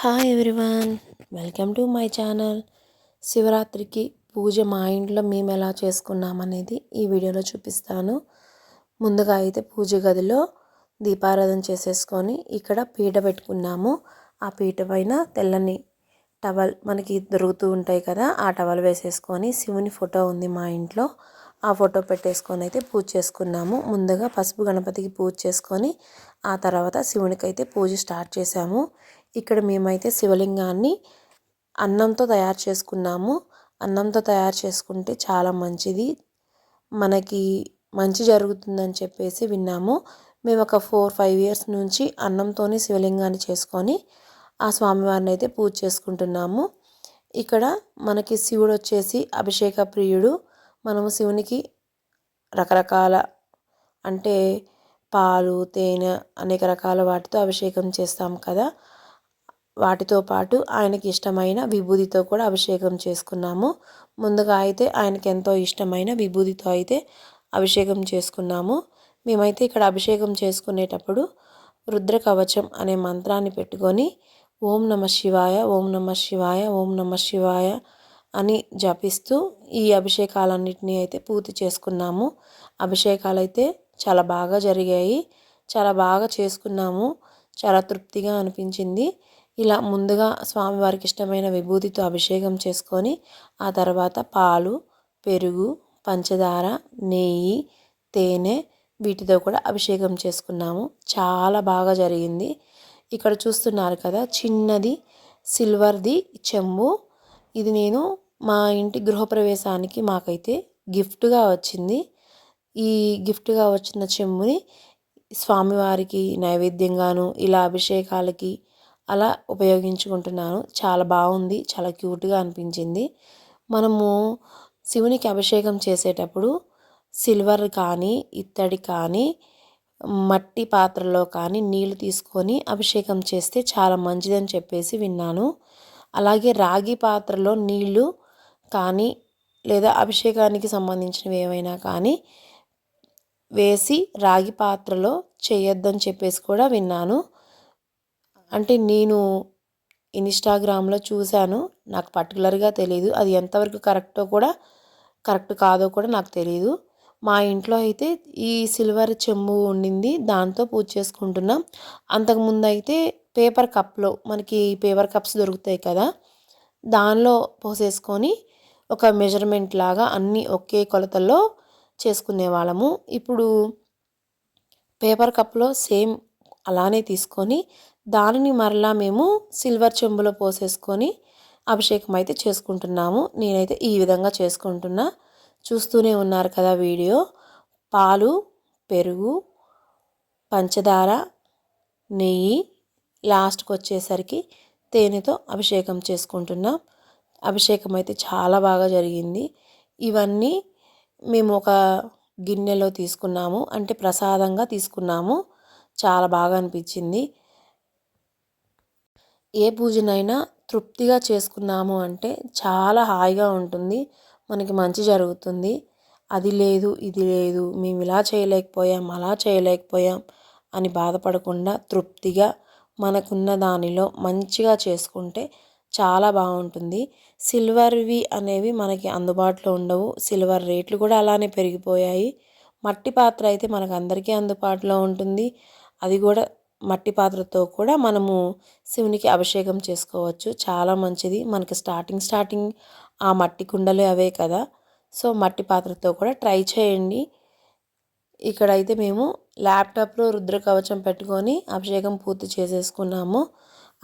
Hi everyone welcome to my channel శివరాత్రికి పూజ మా ఇంట్లో మేము ఎలా చేసుకున్నామనేది ఈ వీడియోలో చూపిస్తాను. ముందుగా అయితే పూజ గదిలో దీపారాధన చేసేసుకొని ఇక్కడ పీట పెట్టుకున్నాము. ఆ పీట పైన తెల్లని టవల్ మనకి దొరుకుతూ ఉంటాయి కదా ఆ టవల్ వేసేసుకొని శివుని ఫోటో ఉంది మా ఇంట్లో. ఆ ఫోటో పెట్టేసుకొని అయితే పూజ చేసుకున్నాము. ముందుగా పసుపు గణపతికి పూజ చేసుకొని ఆ తర్వాత శివునికి అయితే పూజ స్టార్ట్ చేశాము. ఇక్కడ మేమైతే శివలింగాన్ని అన్నంతో తయారు చేసుకున్నాము. అన్నంతో తయారు చేసుకుంటే చాలా మంచిది. మనకి మంచి జరుగుతుందని చెప్పేసి విన్నాము. మేము ఒక ఫోర్ ఫైవ్ ఇయర్స్ నుంచి అన్నంతోనే శివలింగాన్ని చేసుకొని ఆ స్వామివారిని అయితే పూజ చేసుకుంటున్నాము. ఇక్కడ మనకి శివుడు వచ్చేసి అభిషేక ప్రియుడు. మనము శివునికి రకరకాల అంటే పాలు తేనె అనేక రకాల వాటితో అభిషేకం చేస్తాం కదా. వాటితో పాటు ఆయనకి ఇష్టమైన విభూతితో కూడా అభిషేకం చేసుకున్నాము. ముందుగా అయితే ఆయనకి ఎంతో ఇష్టమైన విభూతితో అయితే అభిషేకం చేసుకున్నాము. మేమైతే ఇక్కడ అభిషేకం చేసుకునేటప్పుడు రుద్ర కవచం అనే మంత్రాన్ని పెట్టుకొని ఓం నమ శివాయ ఓం నమ శివాయ ఓం నమ శివాయ అని జపిస్తూ ఈ అభిషేకాలన్నింటినీ అయితే పూర్తి చేసుకున్నాము. అభిషేకాలు అయితే చాలా బాగా జరిగాయి. చాలా బాగా చేసుకున్నాము. చాలా తృప్తిగా అనిపించింది. ఇలా ముందుగా స్వామివారికి ఇష్టమైన విభూతితో అభిషేకం చేసుకొని ఆ తర్వాత పాలు పెరుగు పంచదార నెయ్యి తేనె వీటితో కూడా అభిషేకం చేసుకున్నాము. చాలా బాగా జరిగింది. ఇక్కడ చూస్తున్నారు కదా చిన్నది సిల్వర్ది చెంబు. ఇది నేను మా ఇంటి గృహప్రవేశానికి మాకైతే గిఫ్ట్గా వచ్చింది. ఈ గిఫ్ట్గా వచ్చిన చెంబుని స్వామివారికి నైవేద్యంగాను ఇలా అభిషేకాలకి అలా ఉపయోగించుకుంటున్నాను. చాలా బాగుంది. చాలా క్యూట్గా అనిపించింది. మనము శివునికి అభిషేకం చేసేటప్పుడు సిల్వర్ కానీ ఇత్తడి కానీ మట్టి పాత్రలో కానీ నీళ్ళు తీసుకొని అభిషేకం చేస్తే చాలా మంచిదని చెప్పేసి విన్నాను. అలాగే రాగి పాత్రలో నీళ్ళు కానీ లేదా అభిషేకానికి సంబంధించినవి ఏమైనా కానీ వేసి రాగి పాత్రలో చేయొద్దని చెప్పేసి కూడా విన్నాను. అంటే నేను ఇన్స్టాగ్రామ్లో చూశాను నాకు పర్టికులర్గా తెలియదు అది ఎంతవరకు కరెక్టో కూడా కరెక్ట్ కాదో కూడా నాకు తెలియదు మా ఇంట్లో అయితే ఈ సిల్వర్ చెంబు ఉండింది. దాంతో పూజ చేసుకుంటున్నాం. అంతకుముందు అయితే పేపర్ కప్లో మనకి పేపర్ కప్స్ దొరుకుతాయి కదా దానిలో పోసేసుకొని ఒక మెజర్మెంట్ లాగా అన్నీ ఒకే కొలతల్లో చేసుకునే వాళ్ళము ఇప్పుడు పేపర్ కప్లో సేమ్ అలానే తీసుకొని దానిని మరలా మేము సిల్వర్ చెంబులో పోసేసుకొని అభిషేకం అయితే చేసుకుంటున్నాము. నేనైతే ఈ విధంగా చేసుకుంటున్నా. చూస్తూనే ఉన్నారు కదా వీడియో. పాలు పెరుగు పంచదార నెయ్యి లాస్ట్కి వచ్చేసరికి తేనెతో అభిషేకం చేసుకుంటున్నాం. అభిషేకం అయితే చాలా బాగా జరిగింది. ఇవన్నీ మేము ఒక గిన్నెలో తీసుకున్నాము. అంటే ప్రసాదంగా తీసుకున్నాము. చాలా బాగా అనిపించింది. ఏ పూజనైనా తృప్తిగా చేసుకున్నాము అంటే చాలా హాయిగా ఉంటుంది. మనకి మంచి జరుగుతుంది. అది లేదు ఇది లేదు మేము ఇలా చేయలేకపోయాం అలా చేయలేకపోయాం అని బాధపడకుండా తృప్తిగా మనకున్న దానిలో మంచిగా చేసుకుంటే చాలా బాగుంటుంది. సిల్వర్వి అనేవి మనకి అందుబాటులో ఉండవు. సిల్వర్ రేట్లు కూడా అలానే పెరిగిపోయాయి. మట్టి పాత్ర అయితే మనకు అందరికీ అందుబాటులో ఉంటుంది. అది కూడా మట్టి పాత్రతో కూడా మనము శివునికి అభిషేకం చేసుకోవచ్చు. చాలా మంచిది. మనకి స్టార్టింగ్ స్టార్టింగ్ ఆ మట్టి కుండలు అవే కదా. సో మట్టి పాత్రతో కూడా ట్రై చేయండి. ఇక్కడైతే మేము ల్యాప్టాప్లో రుద్ర కవచం పెట్టుకొని అభిషేకం పూర్తి చేసేసుకున్నాము.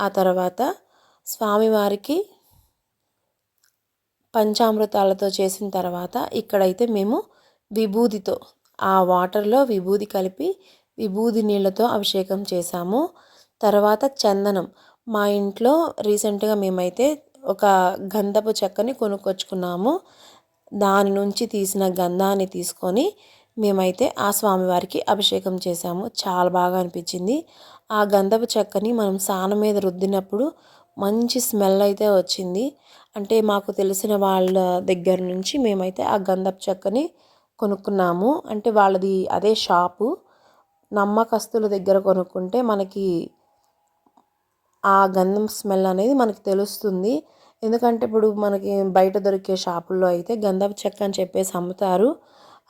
ఆ తర్వాత స్వామివారికి పంచామృతాలతో చేసిన తర్వాత ఇక్కడైతే మేము విభూతితో ఆ వాటర్లో విభూది కలిపి విభూది నీళ్ళతో అభిషేకం చేశాము. తర్వాత చందనం. మా ఇంట్లో రీసెంట్గా మేమైతే ఒక గంధపు చెక్కని కొనుక్కొచ్చుకున్నాము. దాని నుంచి తీసిన గంధాన్ని తీసుకొని మేమైతే ఆ స్వామివారికి అభిషేకం చేశాము. చాలా బాగా అనిపించింది. ఆ గంధపు చెక్కని మనం సాన మీద రుద్దినప్పుడు మంచి స్మెల్ అయితే వచ్చింది. అంటే మాకు తెలిసిన వాళ్ళ దగ్గర నుంచి మేమైతే ఆ గంధపు చెక్కని కొనుక్కున్నాము. అంటే వాళ్ళది అదే షాపు. నమ్మకస్తుల దగ్గర కొనుక్కుంటే మనకి ఆ గంధం స్మెల్ అనేది మనకి తెలుస్తుంది. ఎందుకంటే ఇప్పుడు మనకి బయట దొరికే షాపుల్లో అయితే గంధపు చెక్క అని చెప్పేసి అమ్ముతారు.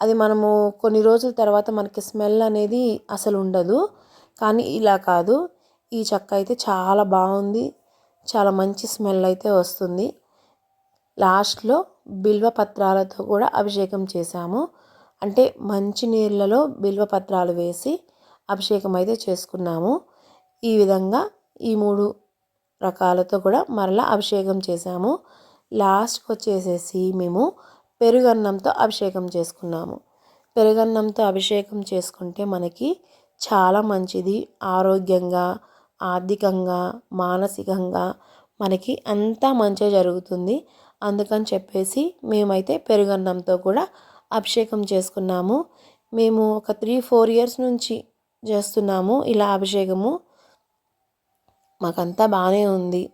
అది మనము కొన్ని రోజుల తర్వాత మనకి స్మెల్ అనేది అసలు ఉండదు. కానీ ఇలా కాదు. ఈ చెక్క అయితే చాలా బాగుంది. చాలా మంచి స్మెల్ అయితే వస్తుంది. లాస్ట్లో బిల్వ పత్రాలతో కూడా అభిషేకం చేశాము. అంటే మంచి నీళ్ళలో బిల్వ పత్రాలు వేసి అభిషేకం అయితే చేసుకున్నాము. ఈ విధంగా ఈ మూడు రకాలతో కూడా మరలా అభిషేకం చేశాము. లాస్ట్కి వచ్చేసేసి మేము పెరుగన్నంతో అభిషేకం చేసుకున్నాము. పెరుగన్నంతో అభిషేకం చేసుకుంటే మనకి చాలా మంచిది. ఆరోగ్యంగా ఆర్థికంగా మానసికంగా మనకి అంతా మంచిగా జరుగుతుంది. అందుకని చెప్పేసి మేమైతే పెరుగన్నంతో కూడా అభిషేకం చేసుకున్నాము. మేము ఒక త్రీ ఫోర్ ఇయర్స్ నుంచి చేస్తున్నాము ఇలా అభిషేకము మాకంతా బాగానే ఉంది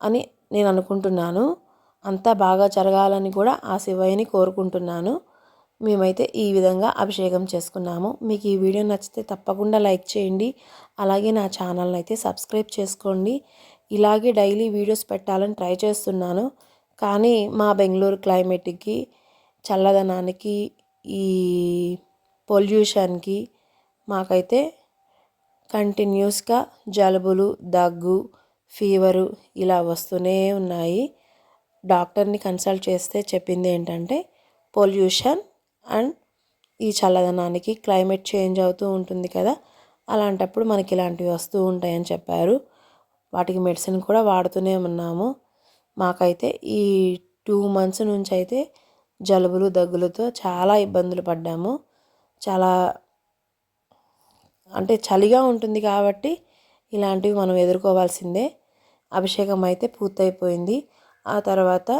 అని నేను అనుకుంటున్నాను. అంతా బాగా జరగాలని కూడా ఆ శివయ్యని కోరుకుంటున్నాను. మేమైతే ఈ విధంగా అభిషేకం చేసుకున్నాము. మీకు ఈ వీడియో నచ్చితే తప్పకుండా లైక్ చేయండి. అలాగే నా ఛానల్ని అయితే సబ్స్క్రైబ్ చేసుకోండి. ఇలాగే డైలీ వీడియోస్ పెట్టాలని ట్రై చేస్తున్నాను. కానీ మా బెంగళూరు క్లైమేట్కి చల్లదనానికి ఈ పొల్యూషన్కి మాకైతే కంటిన్యూస్గా జలుబులు దగ్గు ఫీవరు ఇలా వస్తూనే ఉన్నాయి. డాక్టర్ని కన్సల్ట్ చేస్తే చెప్పింది ఏంటంటే పొల్యూషన్ అండ్ ఈ చల్లదనానికి క్లైమేట్ చేంజ్ అవుతూ ఉంటుంది కదా అలాంటప్పుడు మనకి ఇలాంటివి వస్తూ ఉంటాయని చెప్పారు. వాటికి మెడిసిన్ కూడా వాడుతూనే ఉన్నాము. మాకైతే ఈ టూ మంత్స్ నుంచి అయితే జలుబులు దగ్గులతో చాలా ఇబ్బందులు పడ్డాము. చాలా అంటే చలిగా ఉంటుంది కాబట్టి ఇలాంటివి మనం ఎదుర్కోవాల్సిందే. అభిషేకం అయితే పూర్తయిపోయింది. ఆ తర్వాత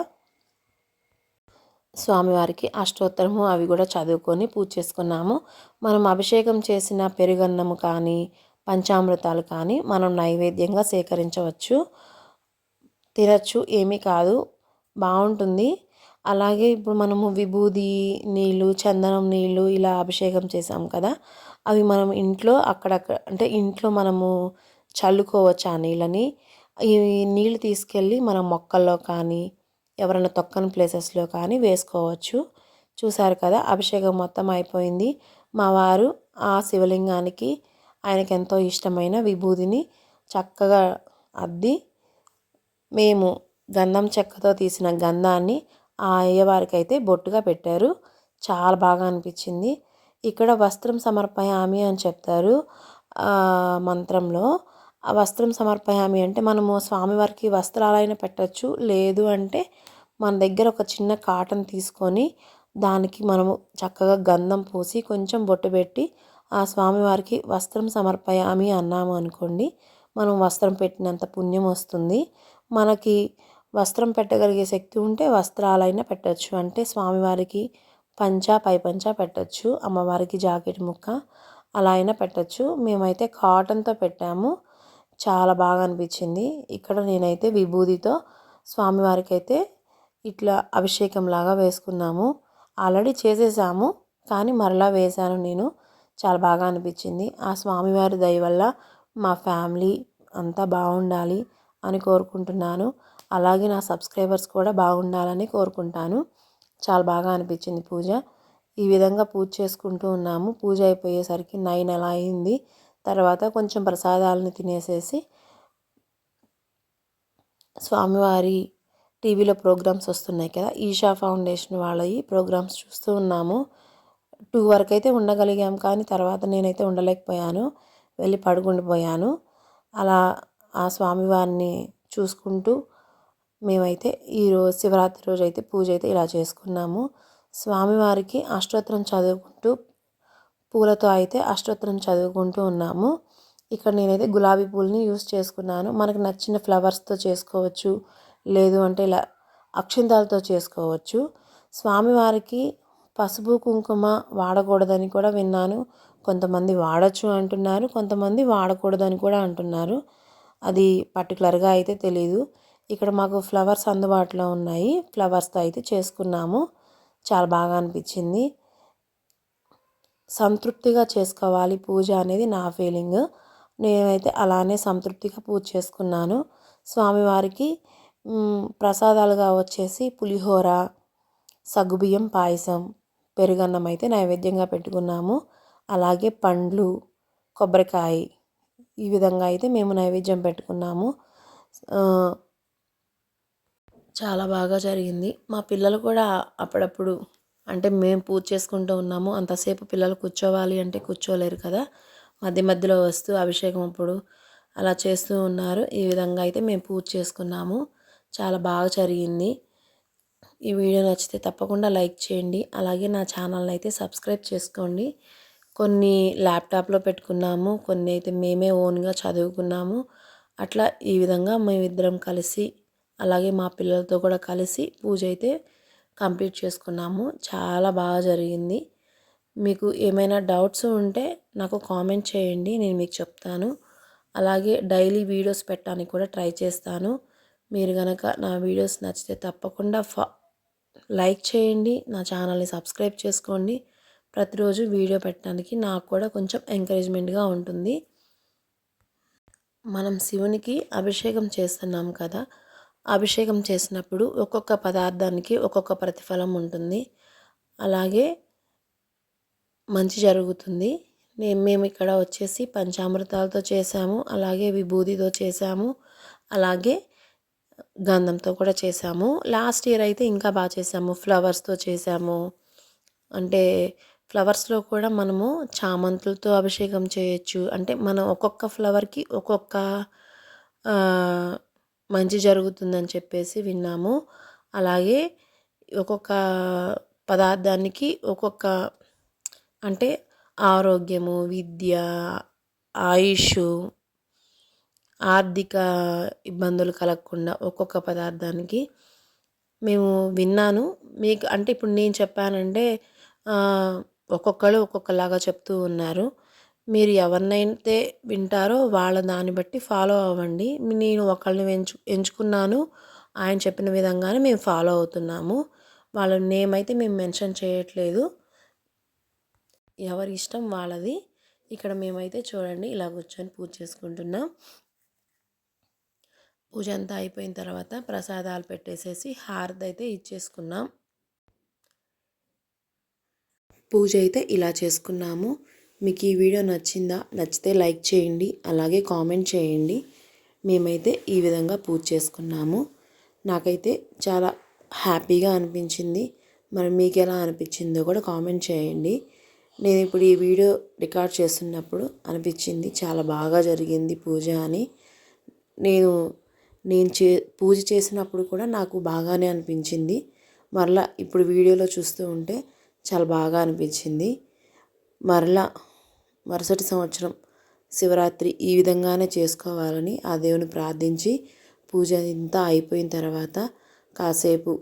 స్వామివారికి అష్టోత్తరము అవి కూడా చదువుకొని పూజ చేసుకున్నాము. మనం అభిషేకం చేసిన పెరుగన్నము కానీ పంచామృతాలు కానీ మనం నైవేద్యంగా సేకరించవచ్చు. తినచ్చు ఏమీ కాదు. బాగుంటుంది. అలాగే ఇప్పుడు మనము విభూది నీళ్ళు చందనం నీళ్ళు ఇలా అభిషేకం చేసాం కదా. అవి మనం ఇంట్లో అక్కడక్కడ అంటే ఇంట్లో మనము చల్లుకోవచ్చు ఆ నీళ్ళని? ఈ నీళ్ళు తీసుకెళ్ళి మనం మొక్కల్లో కానీ ఎవరైనా తొక్కని ప్లేసెస్లో కానీ వేసుకోవచ్చు. చూసారు కదా అభిషేకం మొత్తం అయిపోయింది. మా వారు ఆ శివలింగానికి ఆయనకి ఎంతో ఇష్టమైన విభూదిని చక్కగా అద్ది మేము గంధం చెక్కతో తీసిన గంధాన్ని ఆ అయ్యవారికి అయితే బొట్టుగా పెట్టారు. చాలా బాగా అనిపించింది. ఇక్కడ వస్త్రం సమర్పయామి అని చెప్తారు మంత్రంలో. ఆ వస్త్రం సమర్పయామి అంటే మనము స్వామివారికి వస్త్రాలైనా పెట్టచ్చు లేదు అంటే మన దగ్గర ఒక చిన్న కాటన్ తీసుకొని దానికి మనము చక్కగా గంధం పూసి కొంచెం బొట్టు పెట్టి ఆ స్వామివారికి వస్త్రం సమర్పయామి అన్నాము అనుకోండి మనం వస్త్రం పెట్టినంత పుణ్యం వస్తుంది. మనకి వస్త్రం పెట్టగలిగే శక్తి ఉంటే వస్త్రాలైనా పెట్టచ్చు. అంటే స్వామివారికి పంచా పై పంచా పెట్టచ్చు అమ్మవారికి జాకెట్ ముక్క అలా అయినా పెట్టచ్చు. మేమైతే కాటన్తో పెట్టాము. చాలా బాగా అనిపించింది. ఇక్కడ నేనైతే విభూదితో స్వామివారికి అయితే ఇట్లా అభిషేకం లాగా వేసుకున్నాము. ఆల్రెడీ చేసేసాము కానీ మరలా వేశాను నేను. చాలా బాగా అనిపించింది. ఆ స్వామివారి దయ వల్ల మా ఫ్యామిలీ అంతా బాగుండాలి అని కోరుకుంటున్నాను. అలాగే నా సబ్స్క్రైబర్స్ కూడా బాగుండాలని కోరుకుంటాను. చాలా బాగా అనిపించింది పూజ. ఈ విధంగా పూజ చేసుకుంటూ ఉన్నాము. పూజ అయిపోయేసరికి నైన్ అలా అయింది. తర్వాత కొంచెం ప్రసాదాలను తినేసేసి స్వామివారి టీవీలో ప్రోగ్రామ్స్ వస్తున్నాయి కదా ఈషా ఫౌండేషన్ వాళ్ళవి ప్రోగ్రామ్స్ చూస్తూ ఉన్నాము. టూ వరకు అయితే ఉండగలిగాం కానీ తర్వాత నేనైతే ఉండలేకపోయాను. వెళ్ళి పడుకుండిపోయాను. అలా ఆ స్వామివారిని చూసుకుంటూ మేమైతే ఈరోజు శివరాత్రి రోజు అయితే పూజ అయితే ఇలా చేసుకున్నాము. స్వామివారికి అష్టోత్తరం చదువుకుంటూ పూలతో అయితే అష్టోత్తరం చదువుకుంటూ ఉన్నాము. ఇక్కడ నేనైతే గులాబీ పూలని యూస్ చేసుకున్నాను. మనకు నచ్చిన ఫ్లవర్స్తో చేసుకోవచ్చు లేదు అంటే ఇలా అక్షింతాలతో చేసుకోవచ్చు. స్వామివారికి పసుపు కుంకుమ వాడకూడదని కూడా విన్నాను. కొంతమంది వాడచ్చు అంటున్నారు కొంతమంది వాడకూడదని కూడా అంటున్నారు. అది పర్టికులర్గా అయితే తెలీదు. ఇక్కడ మాకు ఫ్లవర్స్ అందుబాటులో ఉన్నాయి. ఫ్లవర్స్తో అయితే చేసుకున్నాము. చాలా బాగా అనిపించింది. సంతృప్తిగా చేసుకోవాలి. పూజ అనేది నా ఫీలింగ్. నేనైతే అలానే సంతృప్తిగా పూజ చేసుకున్నాను. స్వామివారికి ప్రసాదాలుగా వచ్చేసి పులిహోర సగ్గుబియ్యం పాయసం పెరుగన్నం అయితే నైవేద్యంగా పెట్టుకున్నాము. అలాగే పండ్లు కొబ్బరికాయ ఈ విధంగా అయితే మేము నైవేద్యం పెట్టుకున్నాము. చాలా బాగా జరిగింది. మా పిల్లలు కూడా అప్పుడప్పుడు అంటే మేము పూజ చేసుకుంటూ ఉన్నాము. అంతసేపు పిల్లలు కూర్చోవాలి అంటే కూర్చోలేరు కదా. మధ్య మధ్యలో వస్తూ అభిషేకం అప్పుడు అలా చేస్తూ ఉన్నారు. ఈ విధంగా అయితే మేము పూజ చేసుకున్నాము. చాలా బాగా జరిగింది. ఈ వీడియో నచ్చితే తప్పకుండా లైక్ చేయండి. అలాగే నా ఛానల్ని అయితే సబ్స్క్రైబ్ చేసుకోండి. కొన్ని ల్యాప్టాప్లో పెట్టుకున్నాము. కొన్ని అయితే మేమే ఓన్గా చదువుకున్నాము. అట్లా ఈ విధంగా మేమిద్దరం కలిసి అలాగే మా పిల్లలతో కూడా కలిసి పూజ అయితే కంప్లీట్ చేసుకున్నాము. చాలా బాగా జరిగింది. మీకు ఏమైనా డౌట్స్ ఉంటే నాకు కామెంట్ చేయండి నేను మీకు చెప్తాను. అలాగే డైలీ వీడియోస్ పెట్టడానికి కూడా ట్రై చేస్తాను. మీరు కనుక నా వీడియోస్ నచ్చితే తప్పకుండా ఫా లైక్ చేయండి నా ఛానల్ని సబ్స్క్రైబ్ చేసుకోండి. ప్రతిరోజు వీడియో పెట్టడానికి నాకు కూడా కొంచెం ఎంకరేజ్మెంట్గా ఉంటుంది. మనం శివునికి అభిషేకం చేస్తున్నాం కదా అభిషేకం చేసినప్పుడు ఒక్కొక్క పదార్థానికి ఒక్కొక్క ప్రతిఫలం ఉంటుంది. అలాగే మంచి జరుగుతుంది. నేను మేము ఇక్కడ వచ్చేసి పంచామృతాలతో చేసాము అలాగే విభూతితో చేసాము అలాగే గంధంతో కూడా చేసాము లాస్ట్ ఇయర్ అయితే ఇంకా బాగా చేసాము ఫ్లవర్స్తో చేసాము అంటే ఫ్లవర్స్లో కూడా మనము చామంతులతో అభిషేకం చేయొచ్చు. అంటే మనం ఒక్కొక్క ఫ్లవర్కి ఒక్కొక్క మంచి జరుగుతుందని చెప్పేసి విన్నాము. అలాగే ఒక్కొక్క పదార్థానికి ఒక్కొక్క అంటే ఆరోగ్యము విద్య ఆయుష్ ఆర్థిక ఇబ్బందులు కలగకుండా ఒక్కొక్క పదార్థానికి మేము విన్నాను. మీకు అంటే ఇప్పుడు నేను చెప్పానంటే ఒక్కొక్కరు ఒక్కొక్కలాగా చెప్తూ ఉన్నారు. మీరు ఎవరినైతే వింటారో వాళ్ళ దాన్ని బట్టి ఫాలో అవ్వండి. నేను ఒకళ్ళని ఎంచు ఎంచుకున్నాను. ఆయన చెప్పిన విధంగానే మేము ఫాలో అవుతున్నాము. వాళ్ళ నేమ్ అయితే మేము మెన్షన్ చేయట్లేదు. ఎవరి ఇష్టం వాళ్ళది. ఇక్కడ మేమైతే చూడండి ఇలా కూర్చొని పూజ చేసుకుంటున్నాం. పూజ అంతా అయిపోయిన తర్వాత ప్రసాదాలు పెట్టేసేసి హారతి అయితే ఇచ్చేసుకున్నాం. పూజ అయితే ఇలా చేసుకున్నాము. మీకు ఈ వీడియో నచ్చిందా నచ్చితే లైక్ చేయండి అలాగే కామెంట్ చేయండి. మేమైతే ఈ విధంగా పూజ చేసుకున్నాము. నాకైతే చాలా హ్యాపీగా అనిపించింది. మరి మీకు ఎలా అనిపించిందో కూడా కామెంట్ చేయండి. నేను ఇప్పుడు ఈ వీడియో రికార్డ్ చేస్తున్నప్పుడు అనిపించింది చాలా బాగా జరిగింది పూజ అని. నేను నేను చే పూజ చేసినప్పుడు కూడా నాకు బాగానే అనిపించింది. మరలా ఇప్పుడు వీడియోలో చూస్తూ ఉంటే చాలా బాగా అనిపించింది. మరలా మరుసటి సంవత్సరం శివరాత్రి ఈ విధంగానే చేసుకోవాలని ఆ దేవుని ప్రార్థించి పూజ ఇంతా అయిపోయిన తర్వాత కాసేపు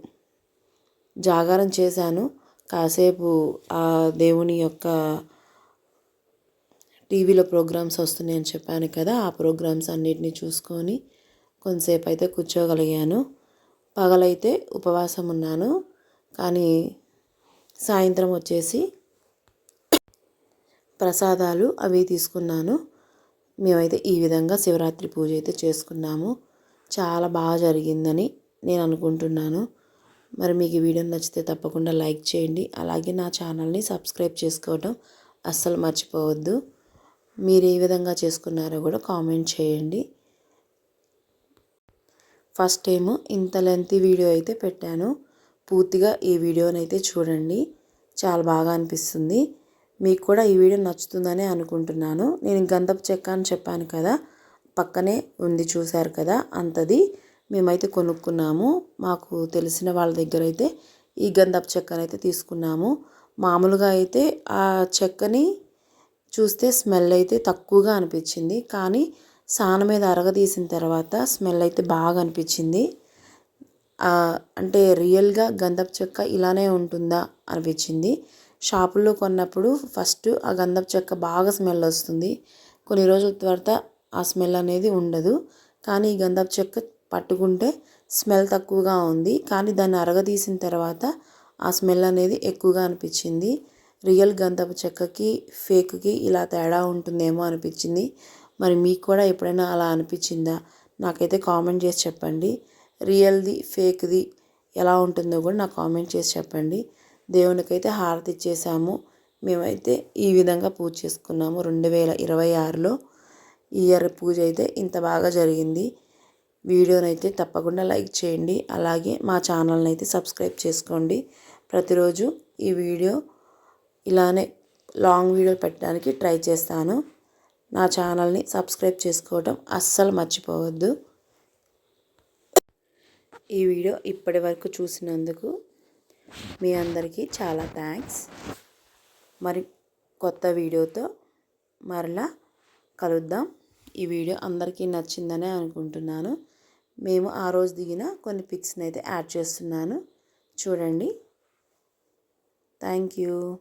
జాగారం చేశాను. కాసేపు ఆ దేవుని యొక్క టీవీలో ప్రోగ్రామ్స్ వస్తున్నాయని చెప్పాను కదా ఆ ప్రోగ్రామ్స్ అన్నిటిని చూసుకొని కొంతసేపు అయితే కూర్చోగలిగాను. పగలైతే ఉపవాసం ఉన్నాను. కానీ సాయంత్రం వచ్చేసి ప్రసాదాలు అవి తీసుకున్నాను. మేమైతే ఈ విధంగా శివరాత్రి పూజ అయితే చేసుకున్నాము. చాలా బాగా జరిగిందని నేను అనుకుంటున్నాను. మరి మీకు ఈ వీడియో నచ్చితే తప్పకుండా లైక్ చేయండి. అలాగే నా ఛానల్ని సబ్స్క్రైబ్ చేసుకోవడం అస్సలు మర్చిపోవద్దు. మీరు ఏ విధంగా చేసుకున్నారో కూడా కామెంట్ చేయండి. ఫస్ట్ టైం ఇంత లెంత్ వీడియో అయితే పెట్టాను. పూర్తిగా ఈ వీడియోనైతే అయితే చూడండి. చాలా బాగా అనిపిస్తుంది. మీకు కూడా ఈ వీడియో నచ్చుతుందని అనుకుంటున్నాను. నేను గంధపు చెక్క అని చెప్పాను కదా పక్కనే ఉంది చూశారు కదా అంతది. మేమైతే కొనుక్కున్నాము. మాకు తెలిసిన వాళ్ళ దగ్గర అయితే ఈ గంధపు చెక్కను అయితే తీసుకున్నాము. మామూలుగా అయితే ఆ చెక్కని చూస్తే స్మెల్ అయితే తక్కువగా అనిపించింది. కానీ సాన మీద అరగదీసిన తర్వాత స్మెల్ అయితే బాగా అనిపించింది. అంటే రియల్గా గంధపు చెక్క ఇలానే ఉంటుందా అనిపించింది. షాపుల్లో కొన్నప్పుడు ఫస్ట్ ఆ గంధపు చెక్క బాగా స్మెల్ వస్తుంది. కొన్ని రోజుల తర్వాత ఆ స్మెల్ అనేది ఉండదు. కానీ ఈ గంధపు చెక్క పట్టుకుంటే స్మెల్ తక్కువగా ఉంది. కానీ దాన్ని అరగదీసిన తర్వాత ఆ స్మెల్ అనేది ఎక్కువగా అనిపించింది. రియల్ గంధపు చెక్కకి ఫేక్కి ఇలా తేడా ఉంటుందేమో అనిపించింది. మరి మీకు కూడా ఎప్పుడైనా అలా అనిపించిందా? నాకైతే కామెంట్ చేసి చెప్పండి. రియల్ది ఫేక్ది ఎలా ఉంటుందో కూడా నాకు కామెంట్ చేసి చెప్పండి. దేవునికైతే హారతి ఇచ్చేసాము. మేమైతే ఈ విధంగా పూజ చేసుకున్నాము. రెండు వేల ఇరవై ఆరులో ఈ ఇయర్ పూజ అయితే ఇంత బాగా జరిగింది. వీడియోనైతే తప్పకుండా లైక్ చేయండి. అలాగే మా ఛానల్ని అయితే సబ్స్క్రైబ్ చేసుకోండి. ప్రతిరోజు ఈ వీడియో ఇలానే లాంగ్ వీడియో పెట్టడానికి ట్రై చేస్తాను. నా ఛానల్ని సబ్స్క్రైబ్ చేసుకోవటం అస్సలు మర్చిపోవద్దు. ఈ వీడియో ఇప్పటి వరకు చూసినందుకు మీ అందరికీ చాలా థ్యాంక్స్. మరి కొత్త వీడియోతో మరలా కలుద్దాం. ఈ వీడియో అందరికీ నచ్చిందనే అనుకుంటున్నాను. మేము ఆ రోజు దిగిన కొన్ని పిక్స్ని అయితే యాడ్ చేస్తున్నాను. చూడండి. Thank you.